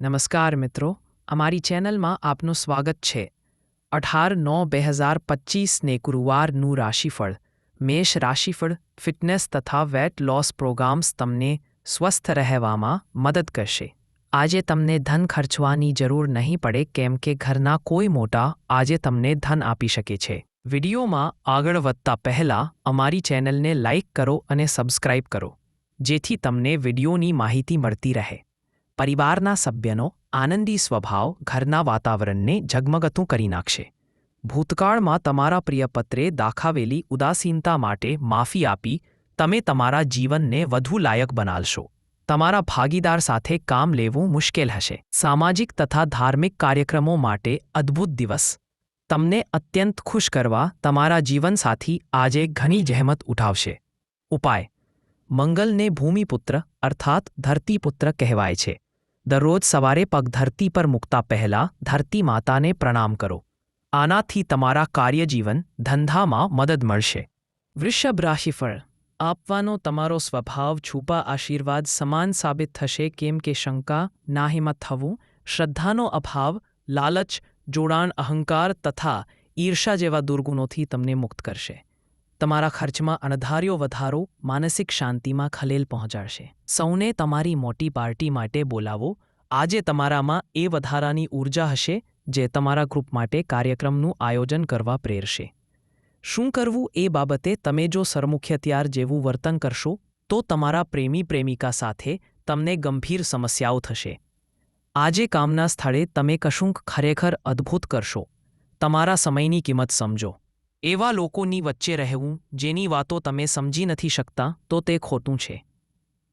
નમસ્કાર મિત્રો, અમારી ચેનલમાં આપનું સ્વાગત છે. અઢાર નવ બે હજાર પચીસને ગુરુવારનું રાશિફળ. મેષ રાશિફળ, ફિટનેસ તથા વેટ લોસ પ્રોગ્રામ્સ તમને સ્વસ્થ રહેવામાં મદદ કરશે. આજે તમને ધન ખર્ચવાની જરૂર નહીં પડે કેમ કે ઘરના કોઈ મોટા આજે તમને ધન આપી શકે છે. વિડીયોમાં આગળ વધતા પહેલાં અમારી ચેનલને લાઇક કરો અને સબસ્ક્રાઇબ કરો, જેથી તમને વિડીયોની માહિતી મળતી રહે. પરિવારના સભ્યનો આનંદી સ્વભાવ ઘરના વાતાવરણને ઝગમગતું કરી નાખશે ભૂતકાળમાં તમારા પ્રિયપત્રે દાખાવેલી ઉદાસીનતા માટે માફી આપી તમે તમારા જીવનને વધુ લાયક બનાવશો તમારા ભાગીદાર સાથે કામ લેવું મુશ્કેલ હશે સામાજિક તથા ધાર્મિક કાર્યક્રમો માટે અદ્ભુત દિવસ તમને અત્યંત ખુશ કરવા તમારા જીવનસાથી આજે ઘણી જહેમત ઉઠાવશે ઉપાય મંગલને ભૂમિપુત્ર અર્થાત ધરતીપુત્ર કહેવાય છે દરરોજ સવારે પગ ધરતી પર મૂકતા પહેલા ધરતી માતાને પ્રણામ કરો. આનાથી તમારા કાર્યજીવન ધંધામાં મદદ મળશે. વૃષભ રાશિફળ, આપવાનો તમારો સ્વભાવ છૂપા આશીર્વાદ સમાન સાબિત થશે કેમ કે શંકા, નાહિમત થવું, શ્રદ્ધાનો અભાવ, લાલચ, જોડાણ અહંકાર તથા ઈર્ષા જેવા દુર્ગુણોથી તમને મુક્ત કરશે. તમારા ખર્ચમાં અણધાર્યો વધારો માનસિક શાંતિમાં ખલેલ પહોંચાડશે. સૌને તમારી મોટી પાર્ટી માટે બોલાવો. આજે તમારામાં એ વધારાની ઊર્જા હશે જે તમારા ગ્રુપ માટે કાર્યક્રમનું આયોજન કરવા પ્રેરશે. શું કરવું એ બાબતે તમે જો સરમુખ્યત્યાર જેવું વર્તન કરશો, તો તમારા પ્રેમી પ્રેમિકા સાથે તમને ગંભીર સમસ્યાઓ થશે. આજે કામના સ્થળે તમે કશુંક ખરેખર અદ્ભુત કરશો. તમારા સમયની કિંમત સમજો. એવા લોકોની વચ્ચે રહેવું, જેની વાતો તમે સમજી નથી શકતા, તો તે ખોટું છે.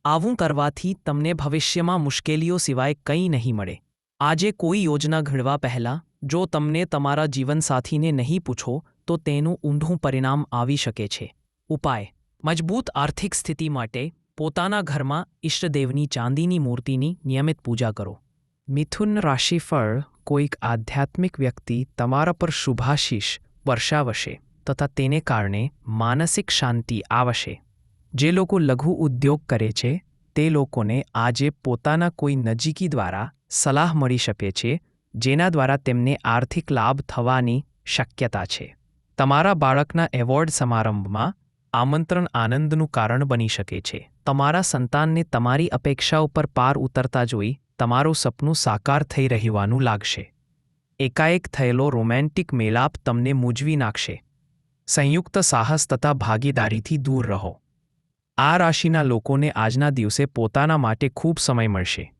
આવું કરવાથી તમને ભવિષ્યમાં મુશ્કેલીઓ સિવાય કંઈ નહીં મળે. આજે કોઈ યોજના ઘડવા પહેલાં, જો તમને તમારા જીવનસાથીને નહીં પૂછો, તો તેનું ઊંધું પરિણામ આવી શકે છે. ઉપાય. મજબૂત આર્થિક સ્થિતિ માટે, પોતાના ઘરમાં ઇષ્ટદેવની ચાંદીની મૂર્તિની નિયમિત પૂજા કરો. મિથુન રાશિફળ કોઈક આધ્યાત્મિક વ્યક્તિ તમારા પર શુભાશીષ વર્ષાવશે તથા તેને કારણે માનસિક શાંતિ આવશે. જે લોકો લઘુ ઉદ્યોગ કરે છે, તે લોકોને આજે પોતાના કોઈ નજીકી દ્વારા સલાહ મળી શકે છે, જેના દ્વારા તેમને આર્થિક લાભ થવાની શક્યતા છે. તમારા બાળકના એવોર્ડ સમારંભમાં આમંત્રણ આનંદનું કારણ બની શકે છે. તમારા સંતાનને તમારી અપેક્ષાઓ પર પાર ઉતરતા જોઈ તમારું સપનું સાકાર થઈ રહેવાનું લાગશે. એકાએક થયેલો રોમેન્ટિક મેલાપ તમને મૂંઝવી નાખશે. સંયુક્ત સાહસ તથા ભાગીદારીથી દૂર રહો. આ રાશિના લોકોને આજના દિવસે પોતાના માટે ખૂબ સમય મળશે.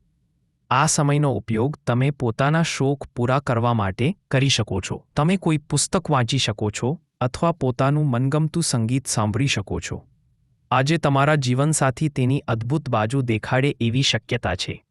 આ સમયનો ઉપયોગ તમે પોતાના શોખ પૂરા કરવા માટે કરી શકો છો. તમે કોઈ પુસ્તક વાંચી શકો છો અથવા પોતાનું મનગમતું સંગીત સાંભળી શકો છો. આજે તમારા જીવનસાથી તેની અદ્ભુત બાજુ દેખાડે એવી શક્યતા છે.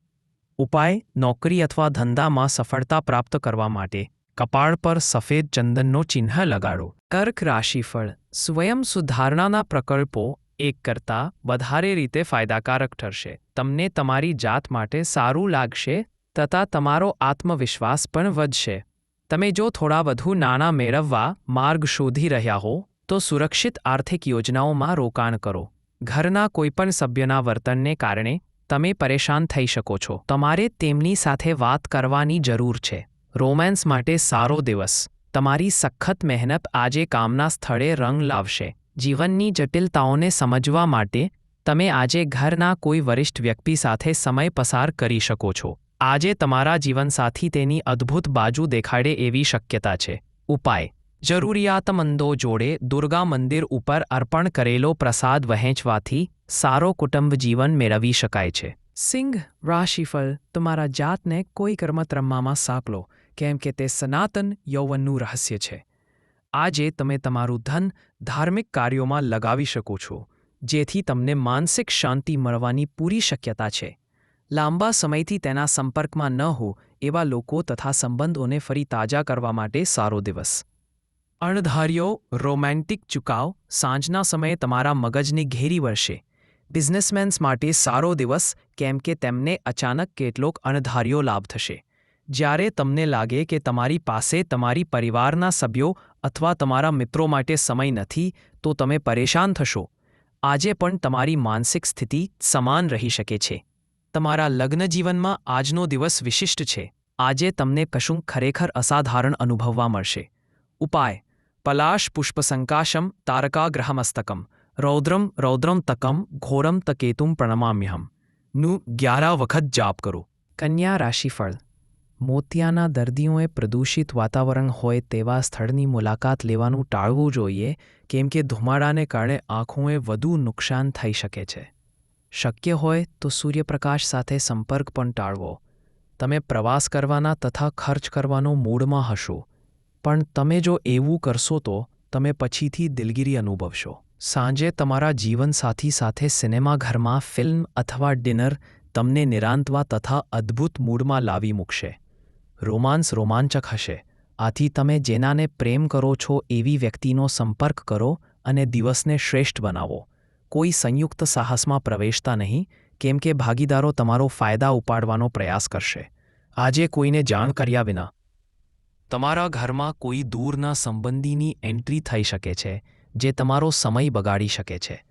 ઉપાય, નોકરી અથવા ધંધામાં સફળતા પ્રાપ્ત કરવા માટે કપાળ પર સફેદ ચંદનનો ચિહ્ન લગાડો. કર્ક રાશિફળ, સ્વયં સુધારણાના પ્રકલ્પો એક કરતાં વધારે રીતે ફાયદાકારક ઠરશે. તમને તમારી જાત માટે સારું લાગશે તથા તમારો આત્મવિશ્વાસ પણ વધશે. તમે જો થોડા વધુ નાણાં મેળવવા માર્ગ શોધી રહ્યા હો, તો સુરક્ષિત આર્થિક યોજનાઓમાં રોકાણ કરો. ઘરના કોઈપણ સભ્યના વર્તનને કારણે તમે પરેશાન થઈ શકો છો. તમારે તેમની સાથે વાત કરવાની જરૂર છે. રોમેન્સ માટે સારો દિવસ. તમારી સખત મહેનત આજે કામના સ્થળે રંગ લાવશે. જીવનની જટિલતાઓને સમજવા માટે તમે આજે ઘરના કોઈ વરિષ્ઠ વ્યક્તિ સાથે સમય પસાર કરી શકો છો. આજે તમારા જીવનસાથી તેની અદ્ભુત બાજુ દેખાડે એવી શક્યતા છે. ઉપાય. જરૂરિયાતમંદો જોડે દુર્ગા મંદિર ઉપર અર્પણ કરેલો પ્રસાદ વહેંચવાથી સારો કુટુંબ જીવન મેળવી શકાય છે. સિંહ, રાશિફળ, તમારા જાતને કોઈ કર્મત રમવામાં સાંકલો કેમ કે તે સનાતન યૌવનનું રહસ્ય છે. આજે તમે તમારું ધન ધાર્મિક કાર્યોમાં લગાવી શકો છો, જેથી તમને માનસિક શાંતિ મળવાની પૂરી શક્યતા છે. લાંબા સમયથી તેના સંપર્કમાં ન હો, એવા લોકો તથા સંબંધોને ફરી તાજા કરવા માટે સારો દિવસ. અણધાર્યો, રોમેન્ટિક ચુકાવ સાંજના સમયે તમારા મગજને ઘેરી વળશે. બિઝનેસમેન્સ માટે સારો દિવસ, કેમ કે તેમને અચાનક કેટલોક અણધાર્યો લાભ થશે. જ્યારે તમને લાગે કે તમારી પાસે તમારી પરિવારના સભ્યો અથવા તમારા મિત્રો માટે સમય નથી, તો તમે પરેશાન થશો. આજે પણ તમારી માનસિક સ્થિતિ સમાન રહી શકે છે. તમારા લગ્ન જીવનમાં આજનો દિવસ વિશિષ્ટ છે. આજે તમને કશું ખરેખર અસાધારણ અનુભવવા મળશે. ઉપાય. પલાશ પુષ્પસંકાશમ તારકાગ્રહમસ્તકમ રૌદ્રમ રૌદ્રમ તકમ ઘોરમ તકેતુમ પ્રણમામ્યહમનું ગ્યારા વખત જાપ કરો કન્યા રાશિફળ મોતિયાના દર્દીઓએ પ્રદૂષિત વાતાવરણ હોય તેવા સ્થળની મુલાકાત લેવાનું ટાળવું જોઈએ કેમ કે ધુમાડાને કારણે આંખોએ વધુ નુકસાન થઈ શકે છે શક્ય હોય તો સૂર્યપ્રકાશ સાથે સંપર્ક પણ ટાળવો તમે પ્રવાસ કરવાના તથા ખર્ચ કરવાનો મૂડમાં હશો પણ તમે જો એવું કરશો તો તમે પછીથી દિલગીરી અનુભવશો. સાંજે તમારા જીવનસાથી સાથે સિનેમાઘરમાં ફિલ્મ અથવા ડિનર તમને નિરાંતવા તથા અદ્ભુત મૂડમાં લાવી મૂકશે. રોમાન્સ રોમાંચક હશે. આથી તમે જેનાને પ્રેમ કરો છો એવી વ્યક્તિનો સંપર્ક કરો અને દિવસને શ્રેષ્ઠ બનાવો. કોઈ સંયુક્ત સાહસમાં પ્રવેશતા નહીં, કેમ કે ભાગીદારો તમારો ફાયદા ઉપાડવાનો પ્રયાસ કરશે. આજે કોઈને જાણ કર્યા વિના તમારા ઘરમાં કોઈ દૂરના સંબંધીની એન્ટ્રી થઈ શકે છે, જે તમારો સમય બગાડી શકે છે.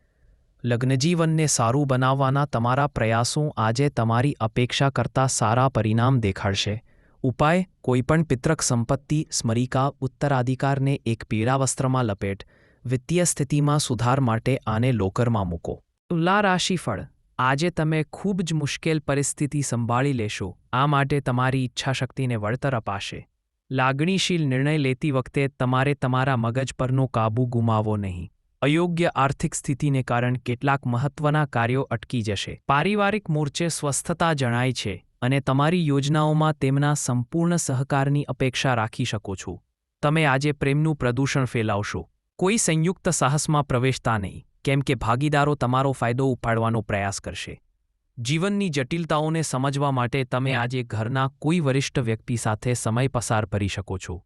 લગ્નજીવનને સારું બનાવવાના તમારા પ્રયાસો આજે તમારી અપેક્ષા કરતાં સારા પરિણામ દેખાડશે. ઉપાય, કોઈપણ પિતૃક સંપત્તિ, સ્મરિકા, ઉત્તરાધિકારને એક પીળા વસ્ત્રમાં લપેટ, વિત્તીય સ્થિતિમાં સુધાર માટે આને લોકરમાં મૂકો. તુલા રાશિફળ, આજે તમે ખૂબ જ મુશ્કેલ પરિસ્થિતિ સંભાળી લેશો, આ માટે તમારી ઈચ્છાશક્તિને વળતર અપાશે. લાગણીશીલ નિર્ણય લેતી વખતે તમારે તમારા મગજ પરનો કાબૂ ગુમાવો નહીં. અયોગ્ય આર્થિક સ્થિતિને કારણે કેટલાક મહત્વના કાર્યો અટકી જશે. પારિવારિક મોરચે સ્વસ્થતા જણાય છે અને તમારી યોજનાઓમાં તેમના સંપૂર્ણ સહકારની અપેક્ષા રાખી શકો છો. તમે આજે પ્રેમનું પ્રદૂષણ ફેલાવશો. કોઈ સંયુક્ત સાહસમાં પ્રવેશતા નહીં, કેમ કે ભાગીદારો તમારો ફાયદો ઉપાડવાનો પ્રયાસ કરશે. જીવનની જટિલતાઓને સમજવા માટે તમે આજે ઘરના કોઈ વરિષ્ઠ વ્યક્તિ સાથે સમય પસાર કરી શકો છો.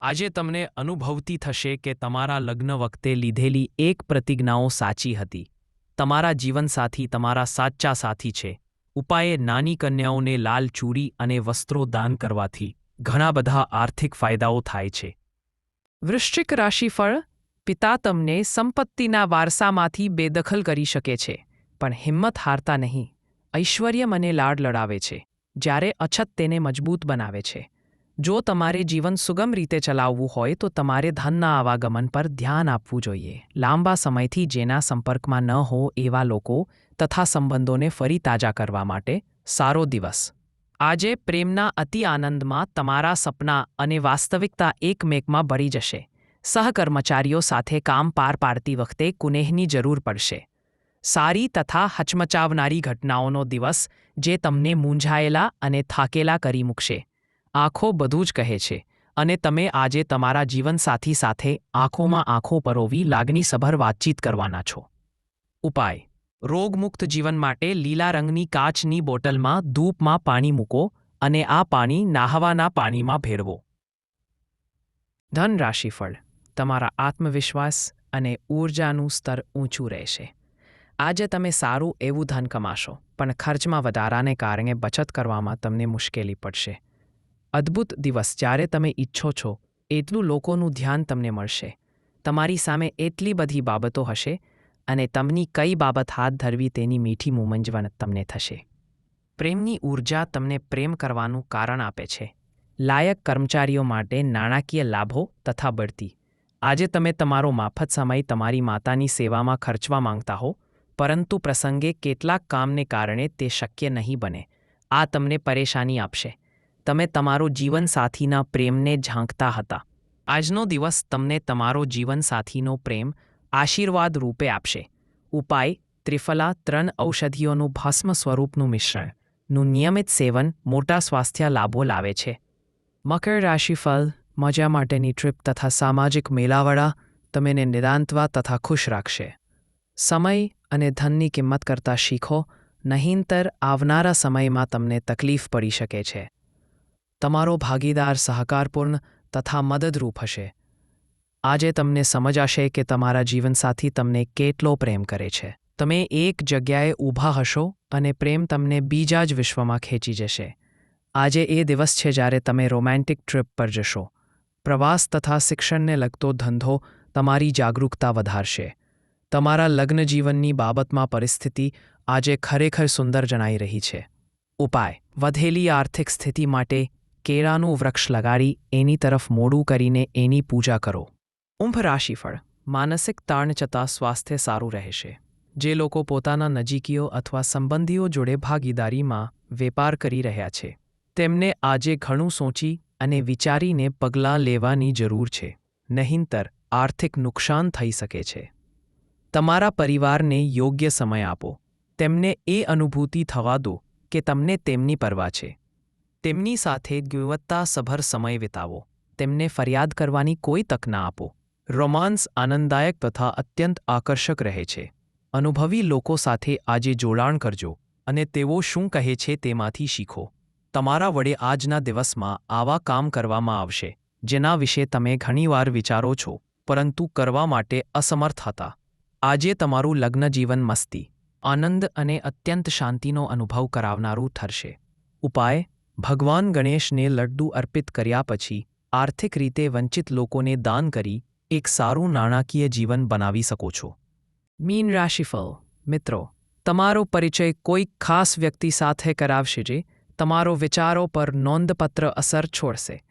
આજે તમને અનુભવતી થશે કે તમારા લગ્ન વખતે લીધેલી એક પ્રતિજ્ઞાઓ સાચી હતી. તમારા જીવનસાથી તમારા સાચા સાથી છે. ઉપાયે નાની કન્યાઓને લાલ ચૂડી અને વસ્ત્રો દાન કરવાથી ઘણા બધા આર્થિક ફાયદાઓ થાય છે. વૃશ્ચિક રાશિફળ પિતા તમને સંપત્તિના વારસામાંથી બેદખલ કરી શકે છે. પણ હિંમત હારતા નહીં. ઐશ્વર્ય મને લાડ લડાવે છે, જ્યારે અછત તેને મજબૂત બનાવે છે. જો તમારે જીવન સુગમ રીતે ચલાવવું હોય તો તમારે ધનના આવાગમન પર ધ્યાન આપવું જોઈએ. લાંબા સમયથી જેના સંપર્કમાં ન હો એવા લોકો તથા સંબંધોને ફરી તાજા કરવા માટે સારો દિવસ. આજે પ્રેમના અતિ આનંદમાં તમારા સપના અને વાસ્તવિકતા એકમેકમાં ભળી જશે. સહકર્મચારીઓ સાથે કામ પાર પાડતી વખતે કુનેહની જરૂર પડશે. સારી તથા હચમચાવનારી ઘટનાઓનો દિવસ જે તમને મૂંઝાયેલા અને થાકેલા કરી મૂકશે. આંખો બધું જ કહે છે અને તમે આજે તમારા જીવનસાથી સાથે આંખોમાં આંખો પરોવી લાગણીસભર વાતચીત કરવાના છો. ઉપાય. રોગમુક્ત જીવન માટે લીલા રંગની કાચની બોટલમાં ધૂપમાં પાણી મૂકો અને આ પાણી નાહવાના પાણીમાં ભેળવો. ધન રાશિફળ તમારા આત્મવિશ્વાસ અને ઊર્જાનું સ્તર ઊંચું રહેશે. આજે તમે સારું એવું ધન કમાશો, પણ ખર્ચમાં વધારાને કારણે બચત કરવામાં તમને મુશ્કેલી પડશે. અદ્ભુત દિવસ, જ્યારે તમે ઈચ્છો છો, એટલું લોકોનું ધ્યાન તમને મળશે. તમારી સામે એટલી બધી બાબતો હશે અને તમની કઈ બાબત હાથ ધરવી તેની મીઠી મુમંજવણ તમને થશે. પ્રેમની ઊર્જા તમને પ્રેમ કરવાનું કારણ આપે છે. લાયક કર્મચારીઓ માટે નાણાકીય લાભો તથા બઢતી. આજે તમે તમારો માફત સમય તમારી માતાની સેવામાં ખર્ચવા માંગતા હો પરંતુ પ્રસંગે કેટલાક કામને કારણે તે શક્ય નહીં બને. આ તમને પરેશાની આપશે. તમે તમારો જીવનસાથીના પ્રેમને ઝાંકતા હતા. આજનો દિવસ તમને તમારો જીવનસાથીનો પ્રેમ આશીર્વાદ રૂપે આપશે. ઉપાય, ત્રિફલા ત્રણ ઔષધિઓનું ભસ્મ સ્વરૂપનું મિશ્રણનું નિયમિત સેવન મોટા સ્વાસ્થ્ય લાભો લાવે છે. મકર રાશિફળ મજા માટેની ટ્રીપ તથા સામાજિક મેળાવડા તમને નિદાંતવા તથા ખુશ રાખશે. સમય અને ધનની કિંમત કરતાં શીખો, નહીંતર આવનારા સમયમાં તમને તકલીફ પડી શકે છે. તમારો ભાગીદાર સહકારપૂર્ણ તથા મદદરૂપ હશે. આજે તમને સમજાશે કે તમારા જીવનસાથી તમને કેટલો પ્રેમ કરે છે. તમે એક જગ્યાએ ઊભા હશો અને પ્રેમ તમને બીજા જ વિશ્વમાં ખેંચી જશે. આજે એ દિવસ છે જ્યારે તમે રોમેન્ટિક ટ્રીપ પર જશો. પ્રવાસ તથા શિક્ષણને લગતો ધંધો તમારી જાગરૂકતા વધારશે. તમારા લગ્ન જીવનની બાબતમાં પરિસ્થિતિ આજે ખરેખર સુંદર જણાઈ રહી છે. ઉપાય. વધેલી આર્થિક સ્થિતિ માટે કેળાનું વૃક્ષ લગાડી એની તરફ મોડું કરીને એની પૂજા કરો. ઉંભ રાશિફળ. માનસિક તાણ છતાં સ્વાસ્થ્ય સારું રહેશે. જે લોકો પોતાના નજીકીઓ અથવા સંબંધીઓ જોડે ભાગીદારીમાં વેપાર કરી રહ્યા છે. તેમને આજે ઘણું સોચી અને વિચારીને પગલાં લેવાની જરૂર છે. નહીંતર, આર્થિક નુકસાન થઈ શકે છે. તમારા પરિવારને યોગ્ય સમય આપો. તેમને એ અનુભૂતિ થવા દો કે તમને તેમની પરવા છે. તેમની સાથે ગુણવત્તાસભર સમય વિતાવો. તેમને ફરિયાદ કરવાની કોઈ તક ના આપો. રોમાન્સ આનંદદાયક તથા અત્યંત આકર્ષક રહે છે. અનુભવી લોકો સાથે આજે જોડાણ કરજો અને તેઓ શું કહે છે તેમાંથી શીખો. તમારા વડે આજના દિવસમાં આવા કામ કરવામાં આવશે, જેના વિશે તમે ઘણીવાર વિચારો છો, પરંતુ કરવા માટે અસમર્થ હતા. આજે તમારું લગ્ન જીવન મસ્તી, આનંદ અને અત્યંત શાંતિનો અનુભવ કરાવનારું ઠરશે ઉપાય, ભગવાન ગણેશને લડ્ડુ અર્પિત કર્યા પછી આર્થિક રીતે વંચિત લોકોને દાન કરી એક સારું નાણાકીય જીવન બનાવી શકો છો. મીન રાશિફળ, મિત્રો, તમારો પરિચય કોઈ ખાસ વ્યક્તિ સાથે કરાવશે જે તમારો વિચારો પર નોંધપત્ર અસર છોડશે.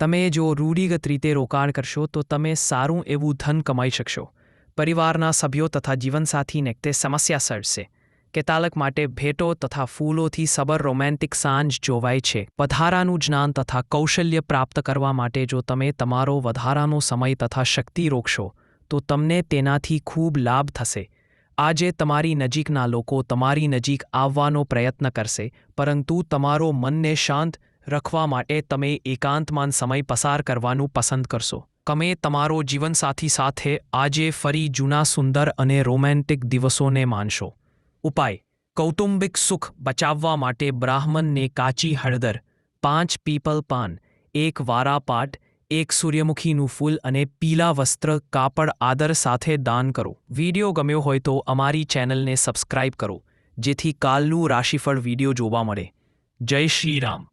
તમે જો રૂઢિગત રીતે રોકાણ કરશો તો તમે સારું એવું ધન કમાઈ શકશો. પરિવારના સભ્યો તથા જીવનસાથીને તે સમસ્યા સર્જશે કેતાલક માટે ભેટો તથા ફૂલોથી સબર રોમેન્ટિક સાંજ જોવાય છે. વધારાનું જ્ઞાન તથા કૌશલ્ય પ્રાપ્ત કરવા માટે જો તમે તમારો વધારાનો સમય તથા શક્તિ રોકશો, તો તમને તેનાથી ખૂબ લાભ થશે. આજે તમારી નજીકના લોકો તમારી નજીક આવવાનો પ્રયત્ન કરશે, પરંતુ તમારો મનને શાંત રખવા માટે તમે એકાંતમાન સમય પસાર કરવાનું પસંદ કરશો. તમે તમારો જીવનસાથી સાથે આજે ફરી જૂના સુંદર અને રોમેન્ટિક દિવસોને માનશો. ઉપાય, કૌટુંબિક સુખ બચાવવા માટે બ્રાહ્મણને કાચી હળદર, પાંચ પીપલ પાન, એક વારા પાટ, એક સૂર્યમુખીનું ફૂલ અને પીલા વસ્ત્ર, કાપડ આદર સાથે દાન કરો. વીડિયો ગમ્યો હોય તો અમારી ચેનલને સબસ્ક્રાઇબ કરો, જેથી કાલનું રાશિફળ વીડિયો જોવા મળે. જય શ્રી રામ.